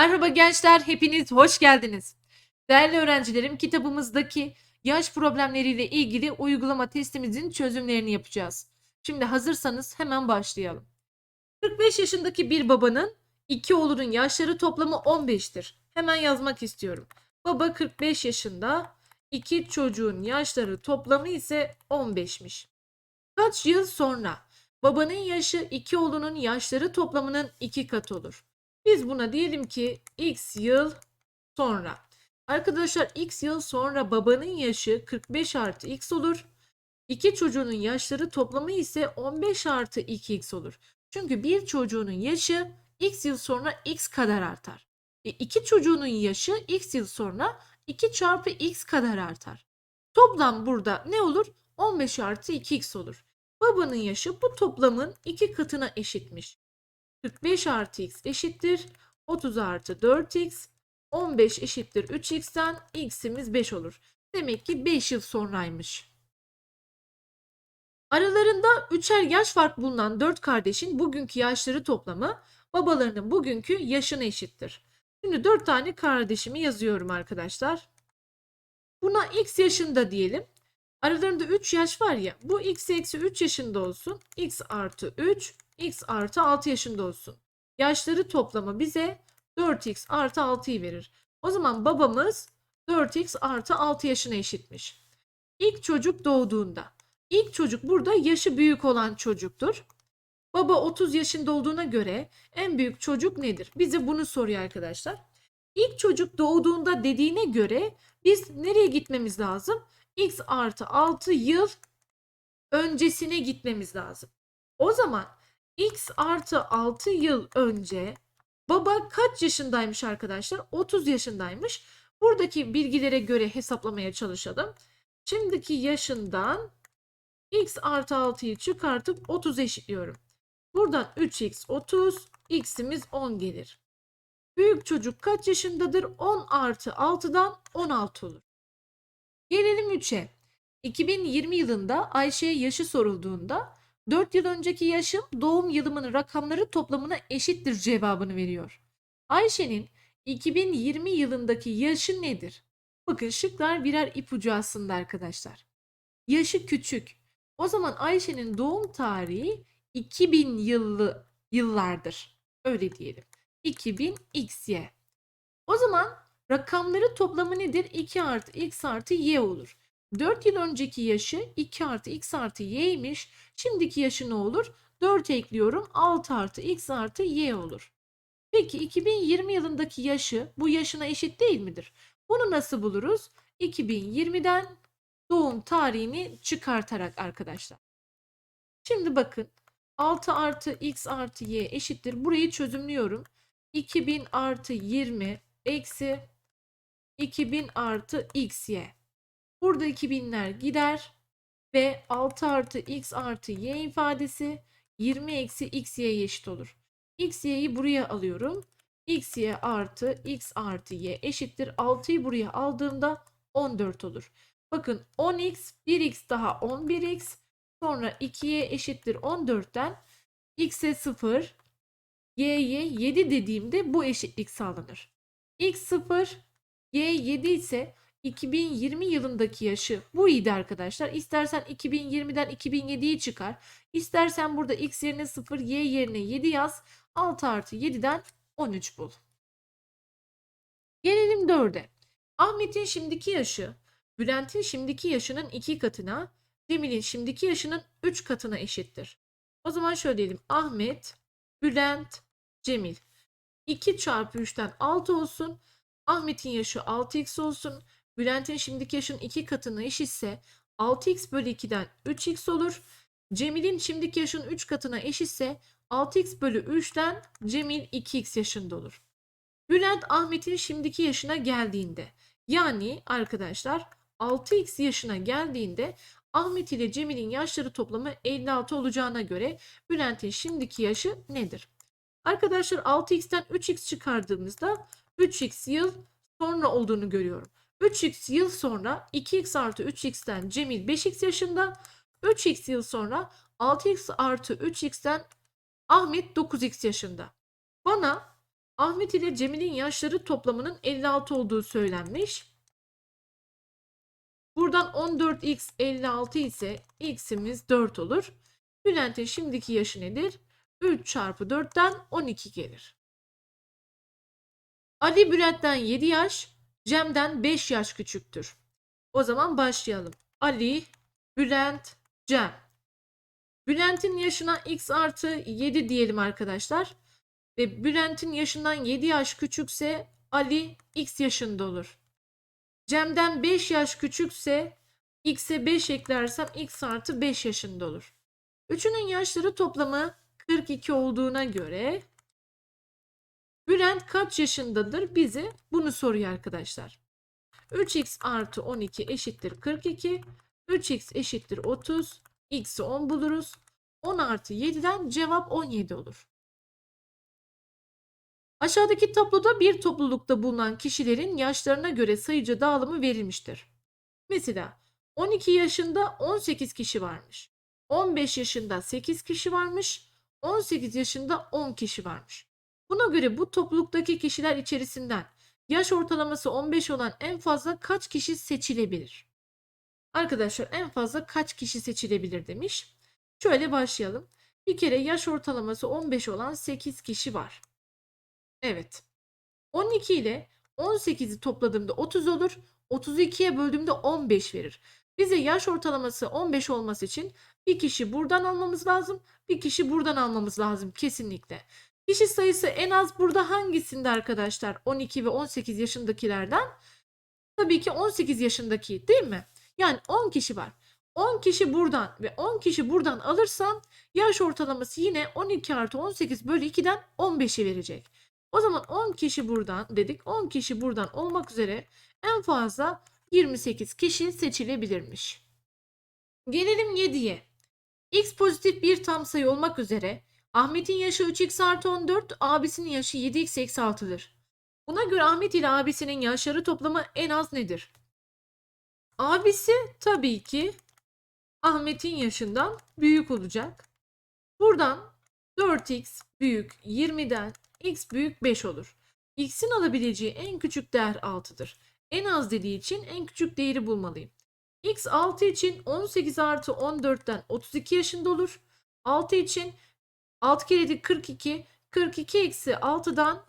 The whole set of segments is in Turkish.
Merhaba gençler, hepiniz hoş geldiniz. Değerli öğrencilerim, kitabımızdaki yaş problemleriyle ilgili uygulama testimizin çözümlerini yapacağız. Şimdi hazırsanız hemen başlayalım. 45 yaşındaki bir babanın iki oğlunun yaşları toplamı 15'tir. Hemen yazmak istiyorum. Baba 45 yaşında, iki çocuğun yaşları toplamı ise 15'miş. Kaç yıl sonra babanın yaşı iki oğlunun yaşları toplamının iki katı olur. Biz buna diyelim ki x yıl sonra. Arkadaşlar x yıl sonra babanın yaşı 45 artı x olur. İki çocuğunun yaşları toplamı ise 15 artı 2x olur. Çünkü bir çocuğunun yaşı x yıl sonra x kadar artar. E iki çocuğunun yaşı x yıl sonra 2 çarpı x kadar artar. Toplam burada ne olur? 15 artı 2x olur. Babanın yaşı bu toplamın iki katına eşitmiş. 45 artı x eşittir 30 artı 4x 15 eşittir 3x'ten x'imiz 5 olur. Demek ki 5 yıl sonraymış. Aralarında üçer yaş fark bulunan 4 kardeşin bugünkü yaşları toplamı babalarının bugünkü yaşına eşittir. Şimdi 4 tane kardeşimi yazıyorum arkadaşlar. Buna x yaşında diyelim. Aralarında 3 yaş var ya bu x eksi 3 yaşında olsun. x artı 3 x artı 6 yaşında olsun. Yaşları toplamı bize 4x artı 6'yı verir. O zaman babamız 4x artı 6 yaşına eşitmiş. İlk çocuk doğduğunda. İlk çocuk burada yaşı büyük olan çocuktur. Baba 30 yaşında olduğuna göre en büyük çocuk nedir? Bize bunu soruyor arkadaşlar. İlk çocuk doğduğunda dediğine göre biz nereye gitmemiz lazım? X artı 6 yıl öncesine gitmemiz lazım. O zaman X artı 6 yıl önce baba kaç yaşındaymış arkadaşlar? 30 yaşındaymış. Buradaki bilgilere göre hesaplamaya çalışalım. Şimdiki yaşından X artı 6'yı çıkartıp 30 eşitliyorum. Buradan 3x 30, x'imiz 10 gelir. Büyük çocuk kaç yaşındadır? 10 artı 6'dan 16 olur. Gelelim 3'e. 2020 yılında Ayşe'ye yaşı sorulduğunda 4 yıl önceki yaşım doğum yılımın rakamları toplamına eşittir cevabını veriyor. Ayşe'nin 2020 yılındaki yaşı nedir? Bakın şıklar birer ipucu aslında arkadaşlar. Yaşı küçük. O zaman Ayşe'nin doğum tarihi 2000 yıllı yıllardır. Öyle diyelim. 2000 XY. O zaman rakamları toplamı nedir? 2 artı x artı y olur. 4 yıl önceki yaşı 2 artı x artı y'ymiş. Şimdiki yaşı ne olur? 4 ekliyorum 6 artı x artı y olur. Peki 2020 yılındaki yaşı bu yaşına eşit değil midir? Bunu nasıl buluruz? 2020'den doğum tarihini çıkartarak arkadaşlar. Şimdi bakın 6 artı x artı y eşittir. Burayı çözümlüyorum. 2000 artı 20 eksi 2000 artı xy. Burada 2000'ler gider ve 6 artı x artı y ifadesi 20 eksi xy'ye eşit olur. xy'yi buraya alıyorum. xy artı x artı y eşittir. 6'yı buraya aldığımda 14 olur. Bakın 10x 1x daha 11x sonra 2y eşittir 14'ten x'e 0 y'ye 7 dediğimde bu eşitlik sağlanır. x 0 y 7 ise 2020 yılındaki yaşı bu iyiydi arkadaşlar. İstersen 2020'den 2007'yi çıkar. İstersen burada x yerine 0 y yerine 7 yaz. 6 artı 7'den 13 bul. Gelelim 4'e. Ahmet'in şimdiki yaşı Bülent'in şimdiki yaşının 2 katına, Cemil'in şimdiki yaşının 3 katına eşittir. O zaman şöyle diyelim. Ahmet, Bülent, Cemil. 2 çarpı 3'ten 6 olsun. Ahmet'in yaşı 6x olsun. Bülent'in şimdiki yaşın 2 katına eşitse 6x bölü 2'den 3x olur. Cemil'in şimdiki yaşın 3 katına eşitse 6x bölü 3'ten Cemil 2x yaşında olur. Bülent Ahmet'in şimdiki yaşına geldiğinde yani arkadaşlar 6x yaşına geldiğinde Ahmet ile Cemil'in yaşları toplamı 56 olacağına göre Bülent'in şimdiki yaşı nedir? Arkadaşlar 6x'ten 3x çıkardığımızda 3x yıl sonra olduğunu görüyorum. 3x yıl sonra 2x artı 3x'ten Cemil 5x yaşında. 3x yıl sonra 6x artı 3x'ten Ahmet 9x yaşında. Bana Ahmet ile Cemil'in yaşları toplamının 56 olduğu söylenmiş. Buradan 14x 56 ise x'imiz 4 olur. Bülent'in şimdiki yaşı nedir? 3 çarpı 4'ten 12 gelir. Ali Bülent'ten 7 yaş, Cem'den 5 yaş küçüktür. O zaman başlayalım. Ali, Bülent, Cem. Bülent'in yaşına x artı 7 diyelim arkadaşlar. Ve Bülent'in yaşından 7 yaş küçükse Ali x yaşında olur. Cem'den 5 yaş küçükse x'e 5 eklersem x artı 5 yaşında olur. Üçünün yaşları toplamı 42 olduğuna göre Bülent kaç yaşındadır bize bunu soruyor arkadaşlar. 3x artı 12 eşittir 42. 3x eşittir 30. x'i 10 buluruz. 10 artı 7'den cevap 17 olur. Aşağıdaki tabloda bir toplulukta bulunan kişilerin yaşlarına göre sayıca dağılımı verilmiştir. Mesela 12 yaşında 18 kişi varmış. 15 yaşında 8 kişi varmış. 18 yaşında 10 kişi varmış. Buna göre bu topluluktaki kişiler içerisinden yaş ortalaması 15 olan en fazla kaç kişi seçilebilir? Arkadaşlar en fazla kaç kişi seçilebilir demiş. Şöyle başlayalım. Bir kere yaş ortalaması 15 olan 8 kişi var. Evet. 12 ile 18'i topladığımda 30 olur. 32'ye böldüğümde 15 verir. Bize yaş ortalaması 15 olması için bir kişi buradan almamız lazım. Bir kişi buradan almamız lazım kesinlikle. Kişi sayısı en az burada hangisinde arkadaşlar? 12 ve 18 yaşındakilerden. Tabii ki 18 yaşındaki değil mi? Yani 10 kişi var. 10 kişi buradan ve 10 kişi buradan alırsam yaş ortalaması yine 12 artı 18 bölü 2'den 15'i verecek. O zaman 10 kişi buradan dedik. 10 kişi buradan olmak üzere en fazla 28 kişi seçilebilirmiş. Gelelim 7'ye. X pozitif bir tam sayı olmak üzere Ahmet'in yaşı 3x artı 14, abisinin yaşı 7x eksi 6'dır. Buna göre Ahmet ile abisinin yaşları toplamı en az nedir? Abisi tabii ki Ahmet'in yaşından büyük olacak. Buradan 4x büyük 20'den x büyük 5 olur. x'in alabileceği en küçük değer 6'dır. En az dediği için en küçük değeri bulmalıyım. x 6 için 18 artı 14'ten 32 yaşında olur. 6 için 6 kere 7 42. 42 eksi 6'dan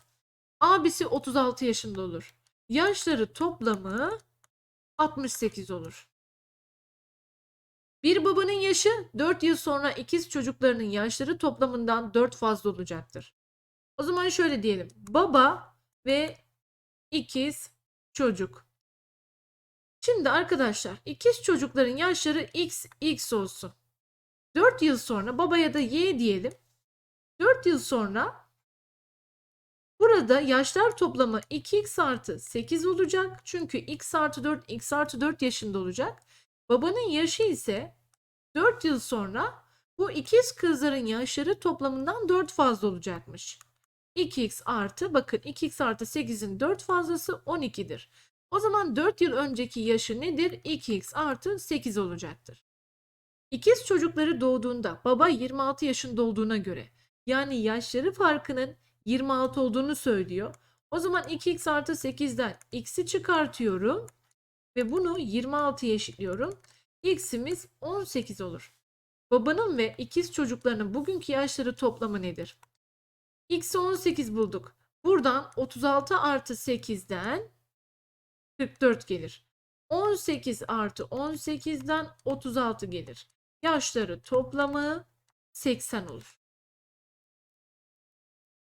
abisi 36 yaşında olur. Yaşları toplamı 68 olur. Bir babanın yaşı 4 yıl sonra ikiz çocuklarının yaşları toplamından 4 fazla olacaktır. O zaman şöyle diyelim. Baba ve ikiz çocuk. Şimdi arkadaşlar ikiz çocukların yaşları x x olsun. 4 yıl sonra baba ya da y diyelim. 4 yıl sonra burada yaşlar toplamı 2x artı 8 olacak. Çünkü x artı 4 x artı 4 yaşında olacak. Babanın yaşı ise 4 yıl sonra bu ikiz kızların yaşları toplamından 4 fazla olacakmış. 2x artı bakın 2x artı 8'in 4 fazlası 12'dir. O zaman 4 yıl önceki yaşı nedir? 2x artı 8 olacaktır. İkiz çocukları doğduğunda baba 26 yaşında olduğuna göre yani yaşları farkının 26 olduğunu söylüyor. O zaman 2x artı 8'den x'i çıkartıyorum ve bunu 26'ya eşitliyorum. x'imiz 18 olur. Babanın ve ikiz çocuklarının bugünkü yaşları toplamı nedir? x'i 18 bulduk. Buradan 36 artı 8'den 44 gelir. 18 artı 18'den 36 gelir. Yaşları toplamı 80 olur.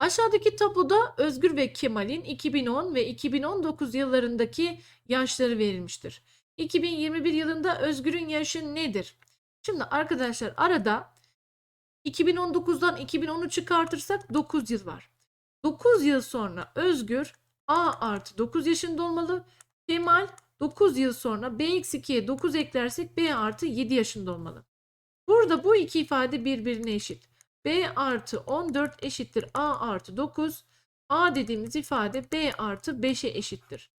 Aşağıdaki tabloda Özgür ve Kemal'in 2010 ve 2019 yıllarındaki yaşları verilmiştir. 2021 yılında Özgür'ün yaşı nedir? Şimdi arkadaşlar arada 2019'dan 2010'u çıkartırsak 9 yıl var. 9 yıl sonra Özgür A artı 9 yaşında olmalı. Kemal 9 yıl sonra B-2'ye 9 eklersek B artı 7 yaşında olmalı. Burada bu iki ifade birbirine eşit. B artı 14 eşittir A artı 9. A dediğimiz ifade B artı 5'e eşittir.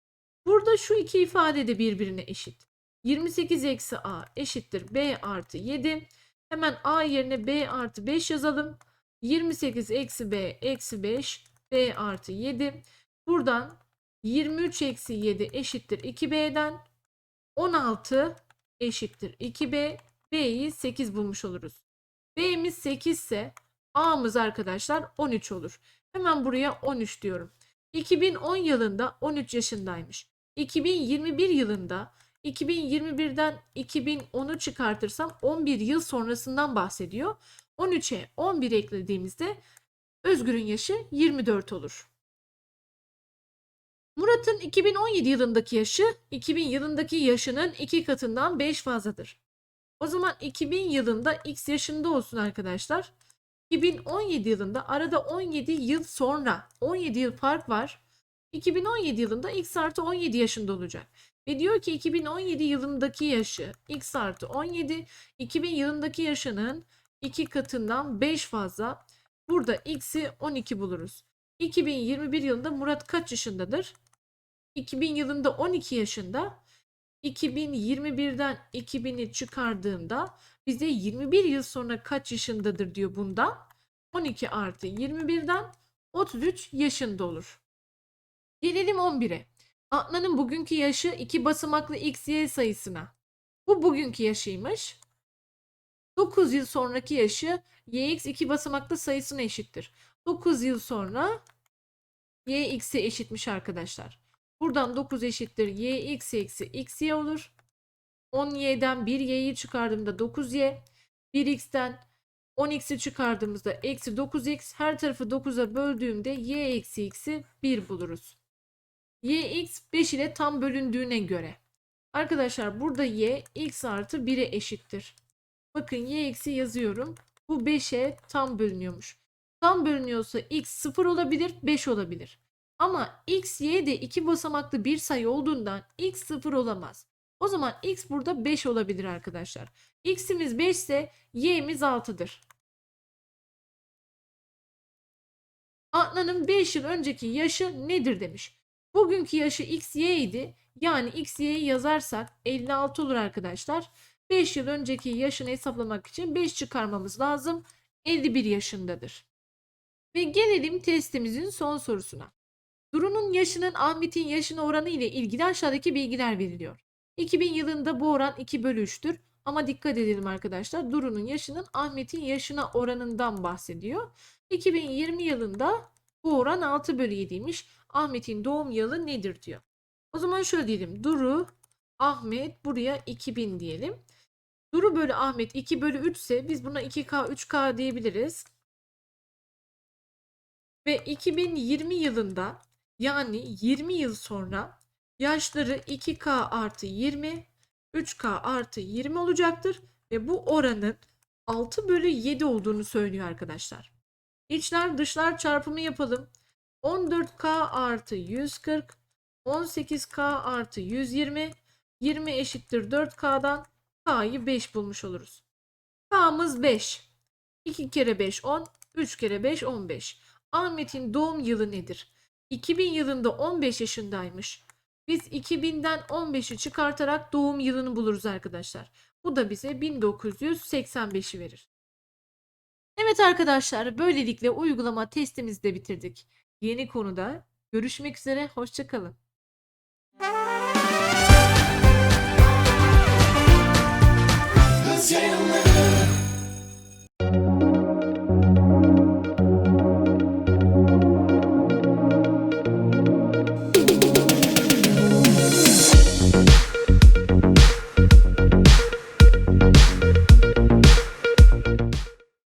Burada şu iki ifade de birbirine eşit. 28 eksi A eşittir B artı 7. Hemen A yerine B artı 5 yazalım. 28 eksi B eksi 5 B artı 7. Buradan 23 eksi 7 eşittir 2B'den 16 eşittir 2B. B'yi 8 bulmuş oluruz. B'miz 8 ise A'mız arkadaşlar 13 olur. Hemen buraya 13 diyorum. 2010 yılında 13 yaşındaymış. 2021 yılında 2021'den 2010'u çıkartırsam 11 yıl sonrasından bahsediyor. 13'e 11 eklediğimizde Özgür'ün yaşı 24 olur. Murat'ın 2017 yılındaki yaşı 2000 yılındaki yaşının iki katından 5 fazladır. O zaman 2000 yılında x yaşında olsun arkadaşlar. 2017 yılında arada 17 yıl sonra 17 yıl fark var. 2017 yılında x artı 17 yaşında olacak. Ve diyor ki 2017 yılındaki yaşı x artı 17 2000 yılındaki yaşının 2 katından 5 fazla. Burada x'i 12 buluruz. 2021 yılında Murat kaç yaşındadır? 2000 yılında 12 yaşında. 2021'den 2000'i çıkardığımda bize 21 yıl sonra kaç yaşındadır diyor bunda. 12 artı 21'den 33 yaşında olur. Gelelim 11'e. Adnan'ın bugünkü yaşı iki basamaklı x, y sayısına. Bu bugünkü yaşıymış. 9 yıl sonraki yaşı yx iki basamaklı sayısına eşittir. 9 yıl sonra yx'e eşitmiş arkadaşlar. Buradan 9 eşittir yx eksi xy olur. 10y'den 1y'yi çıkardığımda 9y. 1x'ten 10x'i çıkardığımızda eksi 9x. Her tarafı 9'a böldüğümde y eksi x'i 1 buluruz. yx 5 ile tam bölündüğüne göre. Arkadaşlar burada y x artı 1'e eşittir. Bakın y eksi yazıyorum. Bu 5'e tam bölünüyormuş. Tam bölünüyorsa x 0 olabilir 5 olabilir. Ama x, y de iki basamaklı bir sayı olduğundan x 0 olamaz. O zaman x burada 5 olabilir arkadaşlar. x'imiz 5 ise y'miz 6'dır. Adnan'ın 5 yıl önceki yaşı nedir demiş. Bugünkü yaşı x, y idi. Yani x, y'yi yazarsak 56 olur arkadaşlar. 5 yıl önceki yaşını hesaplamak için 5 çıkarmamız lazım. 51 yaşındadır. Ve gelelim testimizin son sorusuna. Duru'nun yaşının Ahmet'in yaşına oranı ile ilgili aşağıdaki bilgiler veriliyor. 2000 yılında bu oran 2 bölü 3'tür. Ama dikkat edelim arkadaşlar. Duru'nun yaşının Ahmet'in yaşına oranından bahsediyor. 2020 yılında bu oran 6 bölü 7'ymiş. Ahmet'in doğum yılı nedir diyor. O zaman şöyle diyelim. Duru, Ahmet buraya 2000 diyelim. Duru bölü Ahmet 2 bölü 3 ise biz buna 2K 3K diyebiliriz. Ve 2020 yılında yani 20 yıl sonra yaşları 2K artı 20, 3K artı 20 olacaktır. Ve bu oranın 6 bölü 7 olduğunu söylüyor arkadaşlar. İçler dışlar çarpımı yapalım. 14K artı 140, 18K artı 120, 20 eşittir 4K'dan K'yı 5 bulmuş oluruz. K'mız 5. 2 kere 5 10, 3 kere 5 15. Ahmet'in doğum yılı nedir? 2000 yılında 15 yaşındaymış. Biz 2000'den 15'i çıkartarak doğum yılını buluruz arkadaşlar. Bu da bize 1985'i verir. Evet arkadaşlar böylelikle uygulama testimizi de bitirdik. Yeni konuda görüşmek üzere hoşçakalın. Kız.